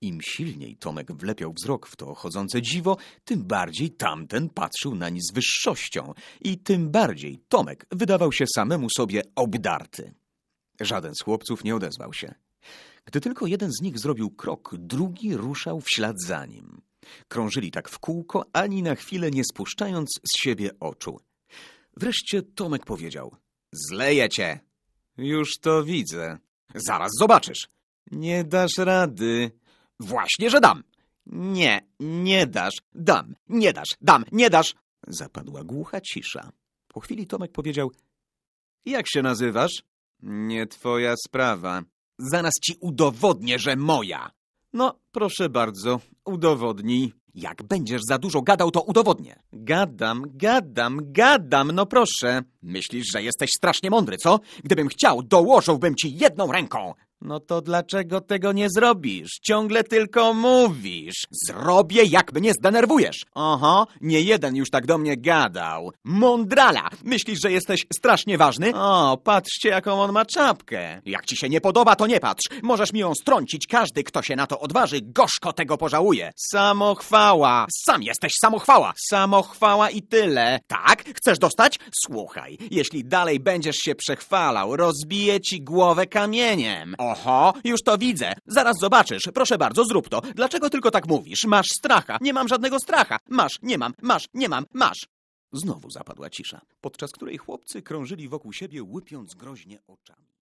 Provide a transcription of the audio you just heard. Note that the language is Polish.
Im silniej Tomek wlepiał wzrok w to chodzące dziwo, tym bardziej tamten patrzył nań z wyższością i tym bardziej Tomek wydawał się samemu sobie obdarty. Żaden z chłopców nie odezwał się. Gdy tylko jeden z nich zrobił krok, drugi ruszał w ślad za nim. Krążyli tak w kółko, ani na chwilę nie spuszczając z siebie oczu. Wreszcie Tomek powiedział: Zleję cię. Już to widzę. Zaraz zobaczysz. Nie dasz rady. Właśnie, że dam. Nie, nie dasz. Dam, nie dasz, dam, nie dasz. Zapadła głucha cisza. Po chwili Tomek powiedział: Jak się nazywasz? Nie twoja sprawa. Zaraz ci udowodnię, że moja. No, proszę bardzo, udowodnij. Jak będziesz za dużo gadał, to udowodnię. Gadam, gadam, gadam, no proszę. Myślisz, że jesteś strasznie mądry, co? Gdybym chciał, dołożyłbym ci jedną ręką. No to dlaczego tego nie zrobisz? Ciągle tylko mówisz. Zrobię, jak mnie zdenerwujesz. Oho, nie jeden już tak do mnie gadał. Mądrala! Myślisz, że jesteś strasznie ważny? O, patrzcie, jaką on ma czapkę. Jak ci się nie podoba, to nie patrz. Możesz mi ją strącić. Każdy, kto się na to odważy, gorzko tego pożałuje. Samochwała! Sam jesteś samochwała! Samochwała i tyle. Tak? Chcesz dostać? Słuchaj, jeśli dalej będziesz się przechwalał, rozbiję ci głowę kamieniem. Oho, już to widzę. Zaraz zobaczysz. Proszę bardzo, zrób to. Dlaczego tylko tak mówisz? Masz stracha. Nie mam żadnego stracha. Masz, nie mam, masz, nie mam, masz. Znowu zapadła cisza, podczas której chłopcy krążyli wokół siebie, łypiąc groźnie oczami.